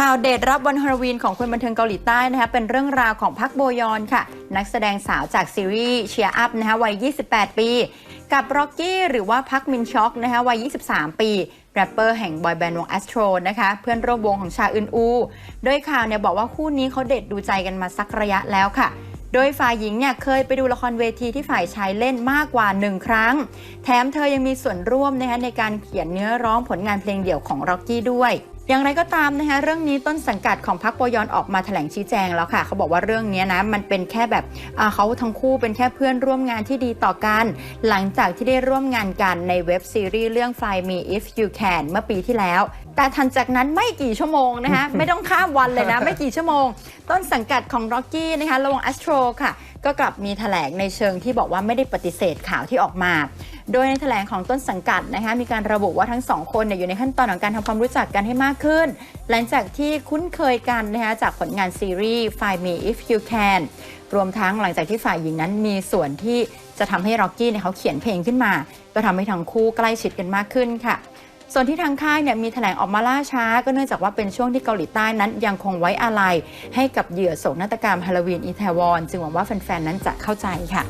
ข่าวเดทรับวันฮาโลวีนของคนบันเทิงเกาหลีใต้นะคะเป็นเรื่องราวของพักโบยอนค่ะ นักแสดงสาวจากซีรีส์เชียร์อัพนะคะวัย 28 ปี กับร็อกกี้หรือว่าพักมินช็อกนะคะวัย 23 ปี แรปเปอร์แห่งบอยแบนด์วง Astro นะคะเพื่อนร่วมวงของชาอึนอู โดยข่าวเนี่ยบอกว่าคู่นี้เขาเดทดูใจกันมาสักระยะแล้วค่ะโดยฝ่ายหญิงเนี่ยเคยไปดูละครเวทีที่ฝ่ายชายเล่นมากกว่าหนึ่งครั้ง แถมเธอยังมีส่วนร่วมนะคะในการเขียนเนื้อร้องผลงานเพลงเดี่ยวของร็อกกี้ด้วย อย่างไรก็ตามนะคะเรื่องนี้ต้นสังกัดของพักโปยอนออกมาแถลงชี้แจงแล้วค่ะ เขาบอกว่าเรื่องนี้นะมันเป็นแค่แบบอ่าเขาทั้งคู่เป็นแค่เพื่อนร่วมงานที่ดีต่อกัน หลังจากที่ได้ร่วมงานกันในเว็บซีรีส์เรื่อง Fly Me If You Can เมื่อปีที่แล้ว แต่ทันจากนั้นไม่กี่ชั่วโมงนะคะไม่ต้องข้ามวันเลยนะ ไม่กี่ชั่วโมง ต้นสังกัดของร็อกกี้นะคะระวง Astro ค่ะ ก็กลับมีแถลงในเชิงที่บอกว่าไม่ได้ปฏิเสธข่าวที่ออกมา โดยในแถลงของต้นสังกัดนะคะมีการระบุว่าทั้งสองคนเนี่ยอยู่ในขั้นตอนของการทำความรู้จักกันให้มากขึ้น หลังจากที่คุ้นเคยกันนะคะจากผลงานซีรีส์ Find Me If You Can รวมทั้งหลังจากที่ฝ่ายหญิงนั้นมีส่วนที่จะทำให้ร็อกกี้เนี่ยเขาเขียนเพลงขึ้นมา ก็ทำให้ทั้งคู่ใกล้ชิดกันมากขึ้นค่ะส่วนที่ทางค่ายเนี่ยมีแถลงออกมาล่าช้า ก็เนื่องจากว่าเป็นช่วงที่เกาหลีใต้นั้นยังคงไว้อาลัยให้กับเหยื่อโศกนาฏกรรมฮาโลวีนอีแทวอน จึงหวังว่าแฟน ๆ นั้นจะเข้าใจค่ะ